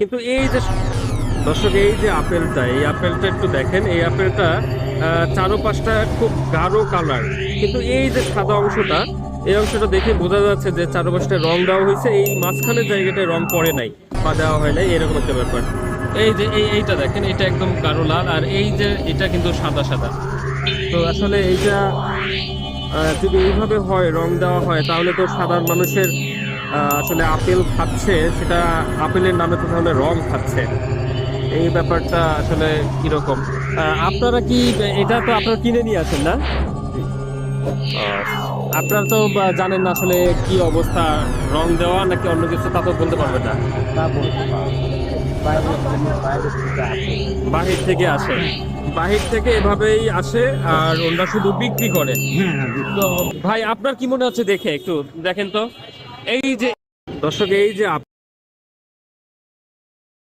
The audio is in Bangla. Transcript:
কিন্তু এই যে দর্শক, এই যে আপেলটা, এই আপেলটা একটু দেখেন, এই আপেলটা চারোপাশটা খুব গাঢ় কালার। কিন্তু এই যে সাদা অংশটা, এই অংশটা দেখে বোঝা যাচ্ছে যে চারোপাশটা রং দেওয়া হয়েছে, এই মাঝখানের জায়গাটায় রং পড়ে নাই বা দেওয়া হয় নাই, এরকম একটা ব্যাপার। এই যে এই এইটা দেখেন, এটা একদম গাঢ় লাল, আর এই যে এটা কিন্তু সাদা সাদা। তো আসলে এইটা যদি এইভাবে হয়, রং দেওয়া হয়, তাহলে তো সাধারণ মানুষের আসলে আপেল খাচ্ছে সেটা আপেলের নামে তো তাহলে রং খাচ্ছে। এই ব্যাপারটা আসলে কীরকম? আপনারা কি এটা তো আপনারা কিনে নিয়ে আসেন না? আপনারা তো জানেন না আসলে কি অবস্থা রং দেওয়া নাকি অন্য কিছু তা তো বলতে পারবেন না। বাহির থেকে আসে। বাহির থেকে এভাবেই আসে আর ওনারা শুধু বিক্রি করে। তো ভাই আপনার কি মনে হচ্ছে দেখে একটু দেখেন তো। এই যে দর্শক এই যে